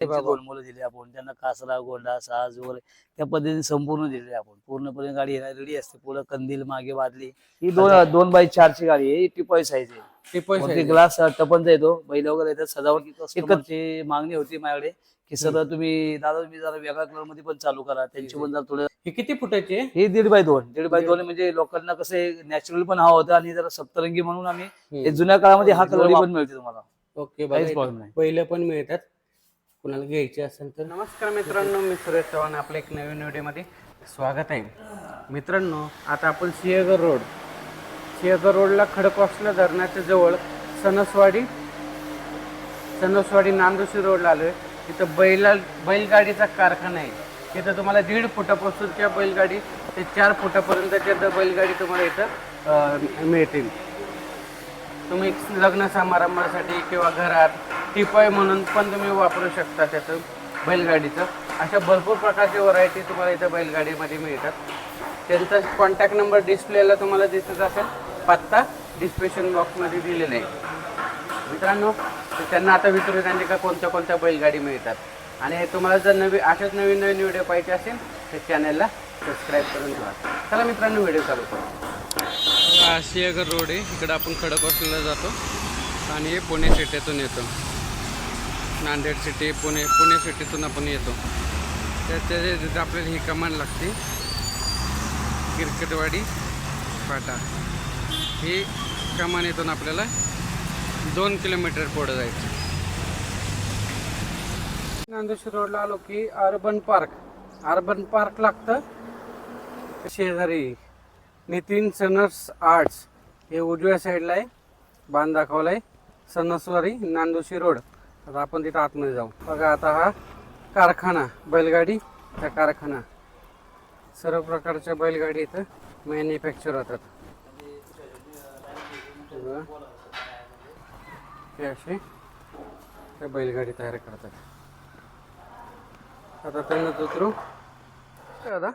त्यांची बाबा. दोन मुलं दिली आपण. त्यांना कासरा गोंडा साज वगैरे त्या पद्धतीने संपूर्ण दिलेली आपण. पूर्णपणे गाडी रेडी असते. पुढे कंदील मागे बादली ही दोन दोन बाय चारची गाडी आहे. ही टिपॉय साईज आहे. टिपॉय वरती. ग्लास टपनचा येतो बैल वगैरे येतात. सजावट एकच मागणी होती माझ्याकडे की सर तुम्ही दादा तुम्ही जरा वेगळ्या कलरमध्ये पण चालू करा. त्यांची पण जरा थोडं हे किती फुटाची आहे? हे दीड बाय दोन. दीड बाय दोन म्हणजे लोकांना कसं नॅचरल पण हवा होता आणि जरा सप्तरंगी म्हणून आम्ही. हे जुन्या काळामध्ये हा कलर जोडी पण मिळते तुम्हाला. ओके काहीच नाही. पहिले पण मिळतात. कुणाला घ्यायची असेल तर. नमस्कार मित्रांनो मी सुरेश चव्हाण आपल्या एक नवीन व्हिडिओमध्ये स्वागत आहे. मित्रांनो आता आपण सिंहगड रोड. सिंहगड रोडला खडकवासला धरणाच्या जवळ सणसवाडी सणसवाडी नांदोशी रोडला आलोय. तिथं बैला बैलगाडीचा कारखाना आहे. तिथं तुम्हाला दीड फुटापासूनच्या बैलगाडी ते चार फुटापर्यंतच्या बैलगाडी तुम्हाला इथं मिळतील. तुम्ही लग्न समारंभासाठी किंवा घरात टिपॉय म्हणून पण तुम्ही वापरू शकता त्याचं बैलगाडीचं. अशा भरपूर प्रकारचे व्हरायटी तुम्हाला इथं बैलगाडीमध्ये मिळतात. त्यांचा कॉन्टॅक्ट नंबर डिस्प्लेला तुम्हाला दिसत असेल. पत्ता डिस्क्रिप्शन बॉक्समध्ये दिलेला आहे. मित्रांनो तर त्यांना आता विचारू त्यांनी का कोणत्या कोणत्या बैलगाडी मिळतात. आणि तुम्हाला जर नवीन अशाच नवीन नवीन व्हिडिओ पाहिजे असेल तर चॅनलला सबस्क्राईब करून ठेवा. चला मित्रांनो व्हिडिओ चालू करू. सिंहगड रोड आहे. इकडं आपण खडकवासला जातो. आणि पुणे सिटीतून येतो. नांदेड सिटी पुणे पुणे सिटीतून आपण येतो. तर त्याच्या तिथे आपल्याला ही कमान लागते. किरकेटवाडी फाटा. ही कमान येथून आपल्याला दोन किलोमीटर पुढं जायचं. नांदेश्वर रोडला आलो की अर्बन पार्क. अर्बन पार्क लागतं. शेजारी. नितीन सनर्स आर्ट्स हे उजव्या साईडला आहे. बांध आहे सनस्वारी नांदोशी रोड. आता आपण तिथं आतमध्ये जाऊ. बघा आता हा कारखाना बैलगाडी. त्या कारखाना. सर्व प्रकारच्या बैलगाडी इथं मॅन्युफॅक्चर होतात. हे हे असे त्या बैलगाडी तयार करतात. आता त्यांना उतरू दादा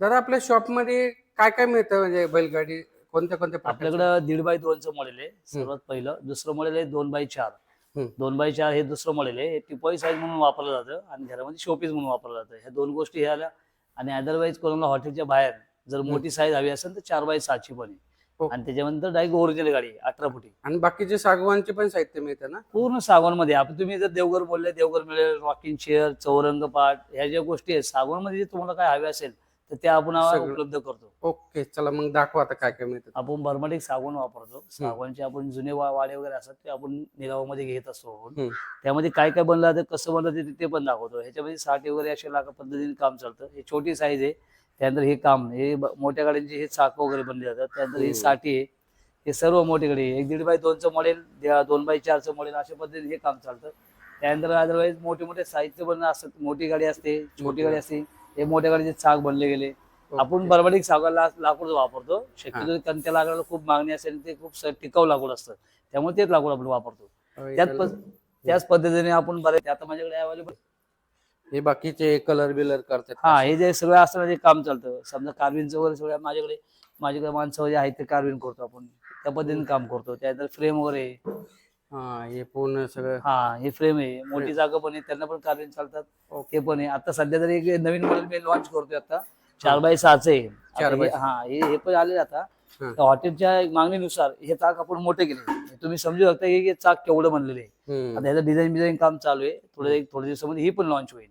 दादा आपल्या शॉपमध्ये काय काय मिळतं म्हणजे बैलगाडी? कोणत्या कोणत्या प्रकारच्या? आपल्याकडं दीड बाय दोनचं मॉडेल आहे. सर्वात पहिलं. दुसरं मॉडेल आहे दोन बाय चार. हम्म. दोन बाय चार हे दुसरं मॉडेल आहे. हे टिपॉई साईज म्हणून वापरलं जातं आणि घरामध्ये शोपीस म्हणून वापरलं जातं. ह्या दोन गोष्टी ह्या आल्या. आणि अदरवाईज कोणाला हॉटेलच्या बाहेर जर मोठी साईज हवी असेल तर चार बाय सहाची पण हो. आहे आणि त्याच्यानंतर डायरेक्ट ओरिजिनल गाडी आहे, अठरा फुटी. आणि बाकीचे सागवानचे पण साहित्य मिळतं ना? पूर्ण सागवानमध्ये आपण तुम्ही जर देवघर बोलले देवघर मिळेल रॉकिंग चेअर चौरंग पाट ह्या ज्या गोष्टी आहेत सागवानमध्ये जे तुम्हाला काय हवे असेल तर त्या आपण सगळं. उपलब्ध करतो. ओके चला मग दाखवा आता काय काय मिळतं. आपण बर्माटिक सागवान वापरतो. सागवानचे आपण जुने वा- वाडे वगैरे असतात ते आपण निलावामध्ये घेत असतो आपण. हम्म. त्यामध्ये काय काय बनलं जातं कसं बनलं ते ते पण दाखवतो. ह्याच्यामध्ये साठी वगैरे अशा लागा पद्धतीने काम चालतं. हे छोटी साईज आहे त्यानंतर हे काम हे ब- मोठ्या गाड्यांचे हे चाक वगैरे बनले जातात. त्यानंतर हे हम्म. साठी आहे हे सर्व मोठी गाडी आहे. एक दीड बाय दोनचं मॉडेल दोन बाय चारचं मॉडेल अशा पद्धतीने हे काम चालतं. त्यानंतर अदरवाईज मोठे मोठे साहित्य पण असतात. मोठी गाडी असते छोटी गाडी. असते. हे मोठ्या गाडीचे चाक बनले गेले. आपण. बर्बाडिक सागाला लाकूड वापरतो. शक्यतो कारण त्या लाकडाला खूप मागणी असेल ते खूप टिकाऊ लाकूड असतं. त्यामुळे तेच लाकूड आपण वापरतो. अं, त्याच त्याच पद्धतीने आपण बरेच आता माझ्याकडे अवेलेबल हे बाकीचे कलर बिलर करतात हा हे जे सगळं असतं ना ते काम चालतं. समजा कार्विनचं वगैरे सगळं माझ्याकडे माझ्याकडे माणसं जे आहेत ते कार्विन करतो आपण. त्या पद्धतीने काम करतो. त्यानंतर फ्रेम वगैरे. हा हे पूर्ण सगळं हा हे फ्रेम आहे. मोठी जागा पण आहे त्यांना पण कार्विन चालतात. ते पण आहे. आता सध्या तरी एक नवीन मॉडेल मी लॉन्च करतोय आता. चार बाय सहाचं आहे. चार बाय हे- हा पण आले आता. हॉटेलच्या मागणीनुसार हे चाक आपण मोठे केले. तुम्ही समजू शकता की हे चाक केवढं बनलेले. आता ह्याचं डिझाईन बिझाईन काम चालू आहे. थोडं थोड्या दिवसामध्ये ही पण लॉन्च होईल.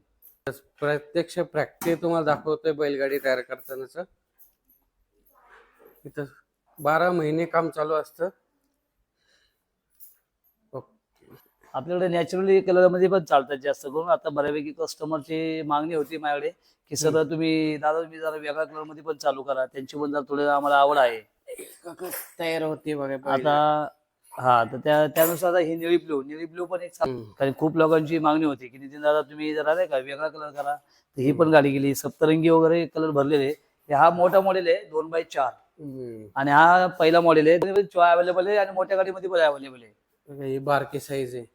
प्रत्यक्ष प्रॅक्टिस तुम्हाला दाखवतोय बैलगाडी तयार करतानाच. इथं बारा महिने काम चालू असतं ओके. आपल्याकडे नॅचरली कलरमध्ये पण चालतात जास्त करून. आता बऱ्यापैकी कस्टमरची मागणी होती माझ्याकडे की सर तुम्ही दादा तुम्ही जरा वेगळ्या कलरमध्ये पण चालू करा. त्यांची पण जरा थोडं आम्हाला आवड आहे. तयार होते बघा. आता हा तर त्या त्यानुसार आता ही निळी ब्लू निळी ब्लू पण एक. कारण खूप लोकांची मागणी होती की नितीन दादा तुम्ही जरा नाही का वेगळा कलर करा. तर ही पण गाडी गेली. सप्तरंगी वगैरे कलर भरलेले हे मोठा मॉडेल आहे दोन बाय चार. आणि हा पहिला मॉडेल आहे. अवेलेबल आहे आणि मोठ्या गाडीमध्ये पण अवेलेबल आहे. बारकी साईज आहे.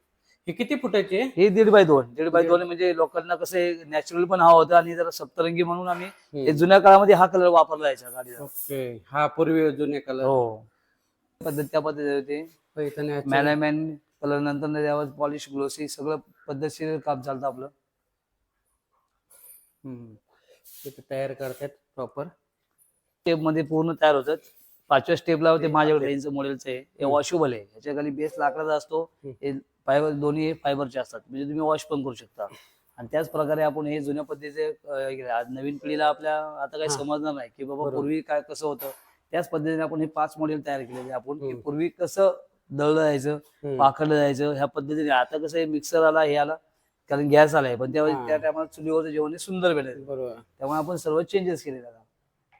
ही किती फुटाची? आहे हे दीड बाय दोन. दीड बाय दोन म्हणजे लोकांना कसं नॅचरल पण हवा होता आणि जरा सप्तरंगी म्हणून आम्ही हे जुन्या काळामध्ये हा कलर वापरला जायचा ओके. हा पूर्वी जुने कलर हो. पद्धत त्या पद्धती होती. इथं natural. मॅनामॅन कलर नंतर त्यावर पॉलिश ग्लोसी सगळं पद्धतशीर काम चालतं आपलं. हम्म. इथे तयार करतात प्रॉपर स्टेपमध्ये पूर्ण तयार होतात. पाचव्या स्टेपला ते माझ्याकडे यांचं मॉडेलचं आहे हे वॉशेबल आहे. ह्याच्या खाली बेस लाकडाचा असतो. हे फायबर दोन्ही फायबरचे असतात. म्हणजे तुम्ही वॉश पण करू शकता. आणि त्याच प्रकारे आपण हे जुन्या पद्धतीचे हे नवीन पिढीला आपल्या आता काही हा. समजणार नाही की बाबा. पूर्वी काय कसं होतं. त्याच पद्धतीने आपण हे पाच मॉडेल तयार केलेले आपण. पूर्वी कसं दळलं जायचं. पाखडलं जायचं ह्या पद्धतीने. आता कसं आहे मिक्सर आला हे आला कारण गॅस आलाय पण त्यावेळी हा. त्या टायमाला चुलीवरचं जेवण हे सुंदर भेटायचं. बरोबर. त्यामुळे आपण सर्व चेंजेस केले त्याला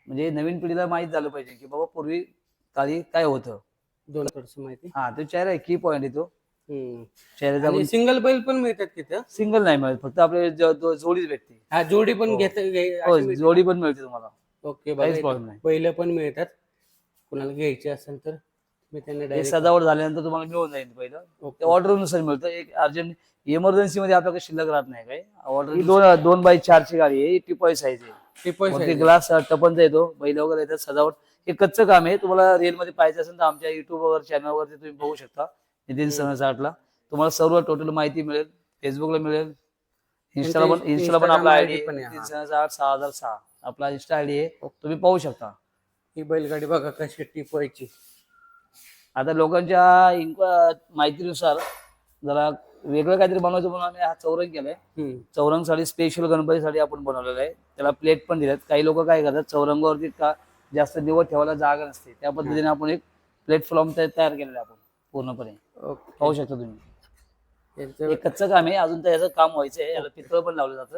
म्हणजे नवीन पिढीला माहीत झालं पाहिजे की बाबा पूर्वी काळी काय होतं? दोन थोडस माहिती. हा तो चेहरा आहे की पॉईंट आहे तो. चेहऱ्याचा आपण सिंगल बैल पण मिळतात तिथं सिंगल नाही मिळत फक्त आपले ज- जोडीच भेटते. हा जोडी पण हो. घेत हो. जोडी पण मिळते तुम्हाला. ओके काहीच बघा प्रॉब्लेम नाही. बैल पण मिळतात. कुणाला घ्यायची असेल तर मी त्यांना हे डायरेक्ट सजावट झाल्यानंतर तुम्हाला मिळून जाईल पहिलं. ते ओके. ऑर्डरनुसार मिळतं. एक अर्जंट इमर्जन्सी मध्ये आपल्याकडे शिल्लक राहत नाही काय ऑर्डर दोन दोन बाय चारची गाडी आहे. टिपॉय साईज आहे size. ग्लास टपनचा येतो बैल वगैरे येतात सजावट. हे कच्चं काम आहे. तुम्हाला रिअलमध्ये पाहिजे असेल तर आमच्या युट्यूब वगैरे चॅनल वरती तुम्ही बघू शकता. नितीन सनसाटला तुम्हाला सर्व टोटल माहिती मिळेल. फेसबुकला मिळेल. इंस्टाला पण इंस्टाला पण आपला आयडी. नितीन सनसाट सहा हजार सहा. आपला इंस्टा आयडी आहे. तुम्ही पाहू शकता. ही बैलगाडी बघा कशी टिपवायची. आता लोकांच्या माहितीनुसार जरा वेगळं काहीतरी बनवायचं म्हणून आम्ही हा चौरंग केलाय. हम्म. चौरंगसाठी स्पेशल गणपतीसाठी आपण बनवलेलं आहे. त्याला प्लेट पण दिल्यात काही लोक काय करतात चौरंगावरती का जास्त दिवस ठेवायला जागा नसते. त्या पद्धतीने आपण एक प्लेटफॉर्म तयार केलेलं आपण पूर्णपणे. पाहू शकता तुम्ही. कच्चं काम आहे. अजून तर याचं काम व्हायचं आहे. याला पितळ पण लावलं जातं.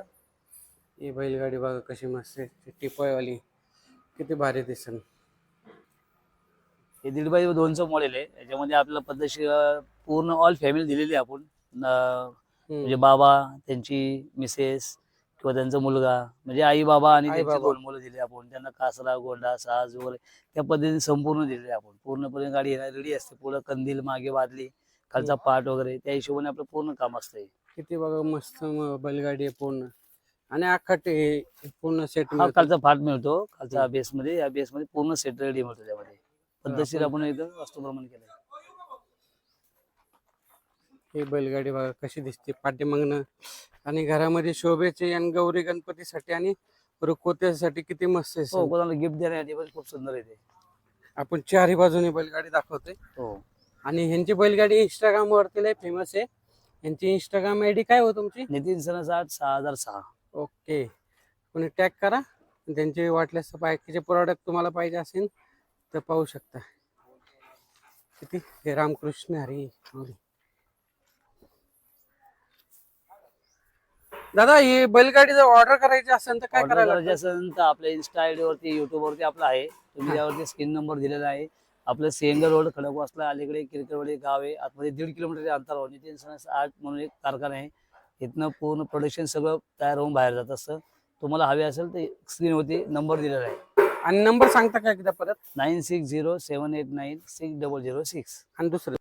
ही बैलगाडी बघा कशी मस्त आहे. टिपॉयवाली. किती भारी दिसन. हे दीड बाय दोनचं मॉडेल आहे. याच्यामध्ये आपल्याला पद्धतशीर पूर्ण ऑल फॅमिली दिलेली आहे आपण. म्हणजे बाबा त्यांची मिसेस किंवा त्यांचा मुलगा म्हणजे आई बाबा आणि त्यांची. दोन मुलं दिली आपण. त्यांना कासरा गोंडा साज वगैरे त्या पद्धतीने संपूर्ण दिलेली आहे आपण. पूर्णपणे गाडी येणार रेडी असते. पुढं कंदील मागे बादली खालचा पाठ वगैरे त्या हिशोबाने आपलं पूर्ण काम असतंय. किती बघा मस्त बैलगाडी आहे पूर्ण. आणि अख्खा पूर्ण सेट हा खालचा पाठ मिळतो. खालचा बेस मध्ये या बेस मध्ये पूर्ण सेट रेडी मिळतो त्यामध्ये. पद्धतशीर आपण एकदम वास्तूप्रमाणे केलं ही बैलगाडी बघा कशी दिसते पाठीमागनं. आणि घरामध्ये शोभेचे आणि गौरी गणपतीसाठी आणि रुकोत्यासाठी किती मस्त आहे हो. कोणाला गिफ्ट देण्यासाठी पण खूप सुंदर आहे ते. आपण चारही बाजूने बैलगाडी दाखवतोय. हो. आणि ह्यांची बैलगाडी इंस्टाग्राम वरती लय फेमस आहे. यांची इंस्टाग्राम आय डी काय हो तुमची? नितीन सण साठ सहा हजार सहा. ओके. कोणी टॅग करा. त्यांचे वाटल्यास बाकीचे प्रॉडक्ट तुम्हाला पाहिजे असेल तर पाहू शकता. किती? हे रामकृष्ण हरी. दादा ही बैलगाडी जर ऑर्डर करायची असेल तर काय ऑर्डर करायला करायची असेल तर आपल्या इन्स्टा आयडी वरती युट्यूब वरती आपला आहे. तुम्ही त्यावरती स्क्रीन नंबर दिलेला आहे. आपलं सेंगर रोड खडकवासला अलीकडे किरकरवाडी गाव आहे. आतमध्ये दीड किलोमीटर अंतरावर नितीन सणस आर्ट म्हणून एक कारखाना आहे. इथनं पूर्ण प्रोडक्शन सगळं तयार होऊन बाहेर जात असतं तुम्हाला हवे असेल तर स्क्रीनवरती नंबर दिलेला आहे. आणि नंबर सांगता का एकदा परत? Nine six zero seven eight nine six double zero six. आणि दुसरं?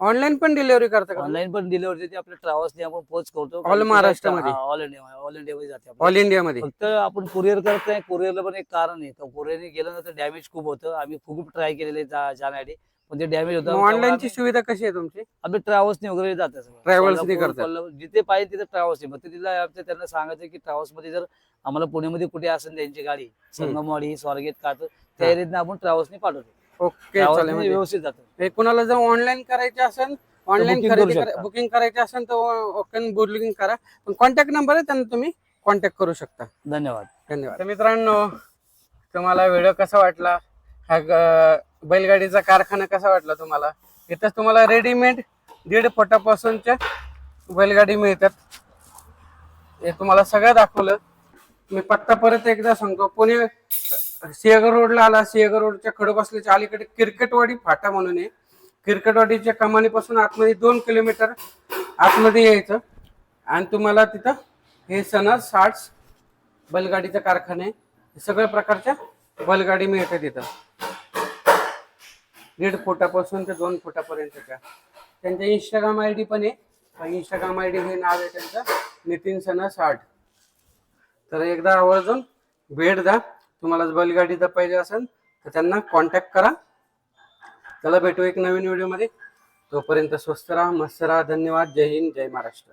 ऑनलाईन पण डिलिव्हरी करता का ऑनलाईन पण डिलिव्हरी ती आपल्या ट्रॅव्हल्सने आपण पोच करतो. All महाराष्ट्रामध्ये? ऑल इंडिया ऑल इंडियामध्ये जाते आपली. ऑल इंडियामध्ये फक्त आपण कुरिअर करत नाही. कुरिअरला पण एक कारण आहे. कुरिअरने गेलं ना तर डॅमेज खूप होतं. आम्ही खूप ट्राय केलेले जा- जाण्यासाठी पण ते डॅमेज होतं. ऑनलाईनची आम्ही- सुविधा कशी आहे तुमची? आपले ट्रॅव्हल्सने वगैरे जातात सगळं. Travels ने करतात. कोल्हापूर, जिथे पाहिजे तिथे ट्रॅव्हल्स फक्त तिला आमचं त्यांना सांगायचं की ट्रॅव्हल्समध्ये जर आम्हाला पुण्यामध्ये कुठे असेल त्यांची गाडी संगमवाडी स्वारगेट कात त्या एरियात आपण ट्रॅव्हल्सने पाठवतो. ओके चालेल म्हणजे व्यवस्थित जातं. हे कुणाला जर ऑनलाईन करायचे असेल ऑनलाईन booking करू खरेदी शकता. बुकिंग करायचे असेल तर ओके बुकिंग करा. पण कॉन्टॅक्ट नंबर आहे त्यांना तुम्ही कॉन्टॅक्ट करू शकता. धन्यवाद. धन्यवाद. तर मित्रांनो तुम्हाला व्हिडिओ कसा वाटला? हा ग- बैलगाडीचा कारखाना कसा वाटला तुम्हाला? इथं तुम्हाला रेडीमेड दीड फुटापासूनच्या बैलगाडी मिळतात. हे तुम्हाला सगळं दाखवलं. मी पत्ता परत एकदा सांगतो. पुणे सिंहगड रोडला आला सिंहगड रोडच्या खडोबासल्याच्या अलीकडे क्रिकेटवाडी फाटा म्हणून आहे. क्रिकेटवाडीच्या कमानीपासून आतमध्ये दोन किलोमीटर आतमध्ये यायचं. आणि तुम्हाला तिथं हे सणा साठ बैलगाडीचा कारखाना आहे. सगळ्या प्रकारच्या बैलगाडी मिळतात तिथं. दीड फुटापासून ते दोन फुटापर्यंतच्या. त्यांच्या इंस्टाग्राम आय डी पण आहे. इंस्टाग्राम आय डी हे नाव आहे त्यांचं. नितीन सणा साठ. तर एकदा आवर्जून भेट द्या. तुम्हाला जर बैलगाडी जर पाहिजे असेल तर त्यांना कॉन्टॅक्ट करा. त्याला भेटू एक नवीन व्हिडिओमध्ये तोपर्यंत स्वस्त राहा मस्त राहा. धन्यवाद. जय हिंद जय महाराष्ट्र.